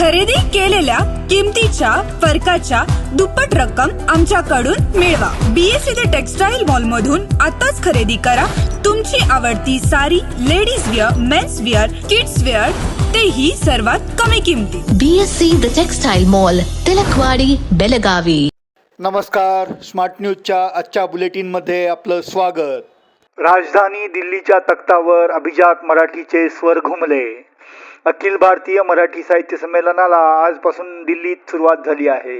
खरेदी केलेल्या किमतीच्या फरकाच्या दुप्पट रक्कम आमच्याकडून मिळवा. बीएससी द टेक्सटाईल मॉल मधून आताच खरेदी करा. तुमची आवडती sari ladies wear mens wear kids wear तेही सर्वात कमी किमतीत BSC the textile mall Tilakwadi Belagavi. नमस्कार. स्मार्ट न्यूजच्या आजच्या बुलेटिनमध्ये आपलं स्वागत. राजधानी दिल्लीच्या तख्तावर अभिजात मराठीचे स्वर घुमले. अखिल भारतीय मराठी साहित्य संमेलनाला आजपासून दिल्लीत सुरुवात झाली आहे.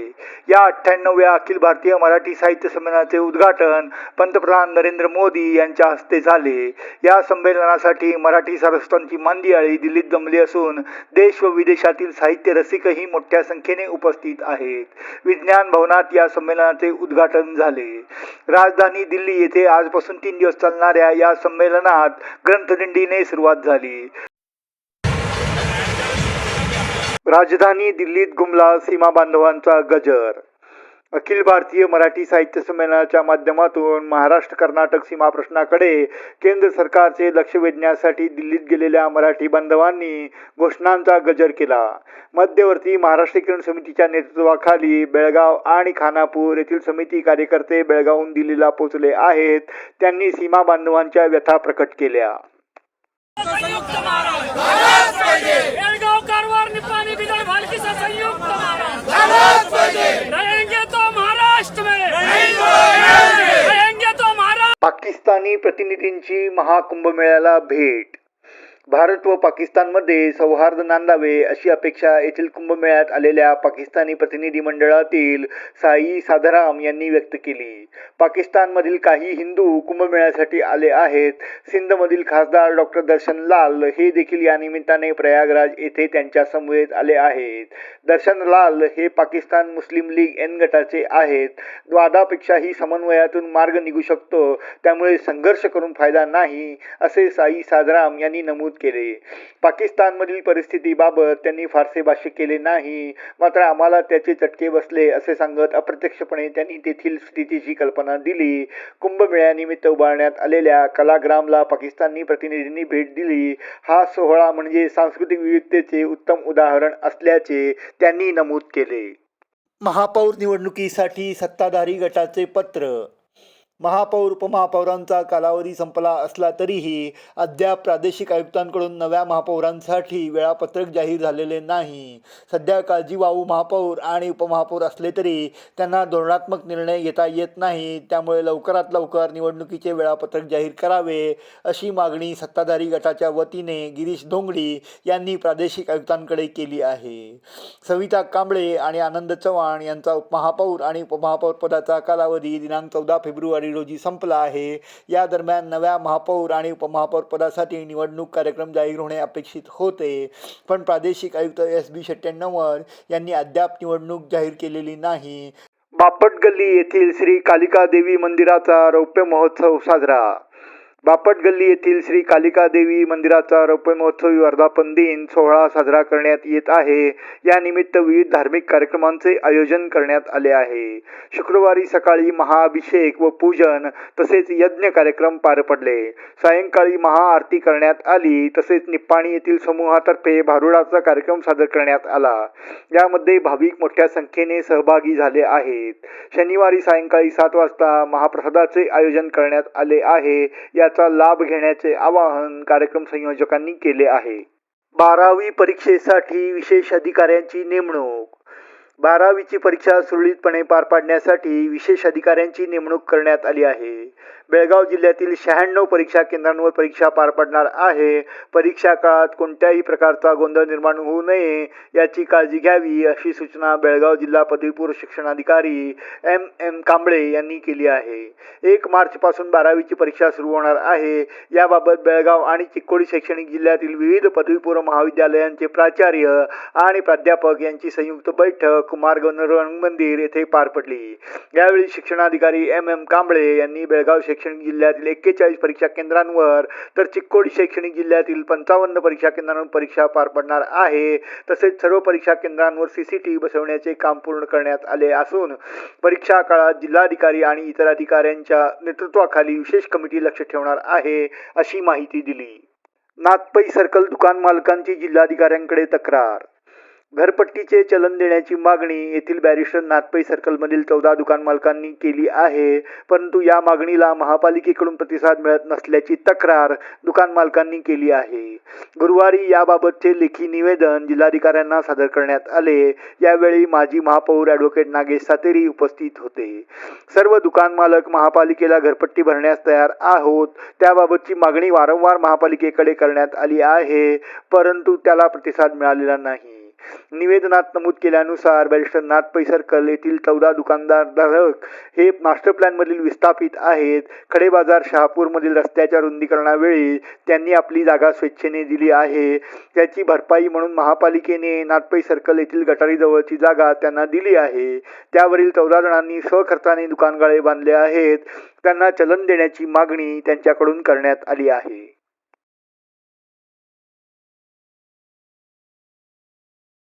या अठ्ठ्याण्णव्या अखिल भारतीय मराठी साहित्य संमेलनाचे उद्घाटन पंतप्रधान नरेंद्र मोदी यांच्या हस्ते झाले. या संमेलनासाठी मराठी सारस्वतांची मांदियाळी दिल्लीत जमली असून देश व विदेशातील साहित्य रसिकही मोठ्या संख्येने उपस्थित आहेत. विज्ञान भवनात या संमेलनाचे उद्घाटन झाले. राजधानी दिल्ली येथे आजपासून तीन दिवस चालणाऱ्या या संमेलनात ग्रंथदिंडीने सुरुवात झाली. राजधानी दिल्लीत गुमला सीमा बांधवांचा गजर. अखिल भारतीय मराठी साहित्य संमेलनाच्या माध्यमातून महाराष्ट्र कर्नाटक सीमा प्रश्नाकडे केंद्र सरकारचे लक्ष वेधण्यासाठी दिल्लीत गेलेल्या मराठी बांधवांनी घोषणांचा गजर केला. मध्यवर्ती महाराष्ट्रीकरण समितीच्या नेतृत्वाखाली बेळगाव आणि खानापूर येथील समिती कार्यकर्ते बेळगावहून दिल्लीला पोहोचले आहेत. त्यांनी सीमा बांधवांच्या व्यथा प्रकट केल्या. संयुक्त महाराज बेळगाव कारवार निपाणी बिदर भालकीचा संयुक्त महाराज रहेंगे तो महाराष्ट्र में. रहेंगे तो महाराष्ट्र. पाकिस्तानी प्रतिनिधींची महाकुंभमेळ्याला भेट. भारत व पाकिस्तानमध्ये सौहार्द नांदावे अशी अपेक्षा येथील कुंभमेळ्यात आलेल्या पाकिस्तानी प्रतिनिधी मंडळातील साई साधाराम यांनी व्यक्त केली. पाकिस्तानमधील काही हिंदू कुंभमेळ्यासाठी आले आहेत. सिंधमधील खासदार डॉक्टर दर्शन लाल हे देखील या निमित्ताने प्रयागराज येथे त्यांच्या समवेत आले आहेत. दर्शन लाल हे पाकिस्तान मुस्लिम लीग एन गटाचे आहेत. द्वादापेक्षाही समन्वयातून मार्ग निघू शकतो. त्यामुळे संघर्ष करून फायदा नाही असे साई साधाराम यांनी नमूद केले. पाकिस्तानमधील परिस्थितीबाबत त्यांनी फारसे भाष्य केले नाही. मात्र आम्हाला त्याचे चटके बसले असे सांगत अप्रत्यक्षपणे त्यांनी तेथील स्थितीची कल्पना दिली. कुंभमेळ्यानिमित्त उभारण्यात आलेल्या कलाग्रामला पाकिस्तानी प्रतिनिधींनी भेट दिली. हा सोहळा म्हणजे सांस्कृतिक विविधतेचे उत्तम उदाहरण असल्याचे त्यांनी नमूद केले. महापौर निवडणुकीसाठी सत्ताधारी गटाचे पत्र महापौर उपमहापौरांचा कालावधी संपला असला तरीही अद्याप प्रादेशिक आयुक्तांकडून नव्या महापौरांसाठी वेळापत्रक जाहीर झालेले नाही. सध्या काळजीवाहू महापौर आणि उपमहापौर असले तरी त्यांना धोरणात्मक निर्णय घेता येत नाही. त्यामुळे लवकरात लवकर निवडणुकीचे वेळापत्रक जाहीर करावे अशी मागणी सत्ताधारी गटाच्या वतीने गिरीश धोंगडी यांनी प्रादेशिक आयुक्तांकडे केली आहे. सविता कांबळे आणि आनंद चव्हाण यांचा उपमहापौर आणि उपमहापौर पदाचा कालावधी दिनांक चौदा फेब्रुवारी रोजी संपला आहे या दरम्यान नव्या महापौर आणि उपमहापौर पदासाठी निवडणूक कार्यक्रम जाहीर होणे अपेक्षित होते. पण प्रादेशिक आयुक्त एस बी शेट्ट्याण्णवर यांनी अद्याप निवडणूक जाहीर केलेली नाही. बापट गल्ली येथील श्री कालिका देवी मंदिराचा रौप्य महोत्सव साजरा बापट गल्ली येथील श्री कालिका देवी मंदिराचा रौप्य महोत्सवी वर्धापन दिन सोहळा साजरा करण्यात येत आहे. या निमित्त विविध धार्मिक कार्यक्रमांचे आयोजन करण्यात आले आहे. शुक्रवारी सकाळी महाअभिषेक व पूजन तसेच यज्ञ कार्यक्रम पार पडले. सायंकाळी महाआरती करण्यात आली तसेच निप्पाणी येथील समूहातर्फे भारुडाचा कार्यक्रम सादर करण्यात आला. यामध्ये भाविक मोठ्या संख्येने सहभागी झाले आहेत. शनिवारी सायंकाळी सात वाजता महाप्रसादाचे आयोजन करण्यात आले आहे. या याचा लाभ घेण्याचे आवाहन कार्यक्रम संयोजकांनी केले आहे. बारावी परीक्षेसाठी विशेष अधिकाऱ्यांची नेमणूक. बारावीची परीक्षा सुरळीतपणे पार पाडण्यासाठी विशेष अधिकाऱ्यांची नेमणूक करण्यात आली आहे. बेळगाव जिल्ह्यातील शहाण्णव परीक्षा केंद्रांवर परीक्षा पार पडणार आहे. परीक्षा काळात कोणत्याही प्रकारचा गोंधळ निर्माण होऊ नये याची काळजी घ्यावी अशी सूचना बेळगाव जिल्हा पदवीपूर्व शिक्षणाधिकारी एम. एम. कांबळे यांनी केली आहे. एक मार्चपासून बारावीची परीक्षा सुरू होणार आहे. याबाबत बेळगाव आणि चिक्कोडी शैक्षणिक जिल्ह्यातील विविध पदवीपूर्व महाविद्यालयांचे प्राचार्य आणि प्राध्यापक यांची संयुक्त बैठक कुमारगण मंदिर येथे पार पडली. यावेळी शिक्षणाधिकारी एम. एम. कांबळे यांनी बेळगाव शैक्षणिक शैक्षणिक जिल्ह्यातील एक्केचाळीस परीक्षा केंद्रांवर तर चिक्कोड शैक्षणिक जिल्ह्यातील पंचावन्न परीक्षा केंद्रांवर परीक्षा पार पडणार आहे. तसेच सर्व परीक्षा केंद्रांवर सी सी टी व्ही बसवण्याचे काम पूर्ण करण्यात आले असून परीक्षा काळात जिल्हाधिकारी आणि इतर अधिकाऱ्यांच्या नेतृत्वाखाली विशेष कमिटी लक्ष ठेवणार आहे अशी माहिती दिली. नागपै सर्कल दुकान मालकांची जिल्हाधिकाऱ्यांकडे तक्रार घरपट्टीचे चलन देण्याची मागणी येथील बॅरिस्टर नाथपै सर्कलमधील चौदा दुकान मालकांनी केली आहे. परंतु या मागणीला महापालिकेकडून प्रतिसाद मिळत नसल्याची तक्रार दुकान मालकांनी केली आहे. गुरुवारी याबाबतचे लेखी निवेदन जिल्हाधिकाऱ्यांना सादर करण्यात आले. यावेळी माजी महापौर ॲडव्होकेट नागेश सातेरी उपस्थित होते. सर्व दुकान मालक महापालिकेला घरपट्टी भरण्यास तयार आहोत. त्याबाबतची मागणी वारंवार महापालिकेकडे करण्यात आली आहे. परंतु त्याला प्रतिसाद मिळालेला नाही. निवेदनात नमूद केल्यानुसार बॅरिस्टर नाथ पै येथील चौदा दुकानदार धारक हे मास्टर प्लॅनमधील विस्थापित आहेत. खडे बाजार शहापूरमधील रस्त्याच्या रुंदीकरणावेळी त्यांनी आपली जागा स्वेच्छेने दिली आहे. त्याची भरपाई म्हणून महापालिकेने नाथपै सर्कल येथील गटारीजवळची जागा त्यांना दिली आहे. त्यावरील चौदा जणांनी स्वखर्चाने दुकानगाळे बांधले आहेत. त्यांना चलन देण्याची मागणी त्यांच्याकडून करण्यात आली आहे.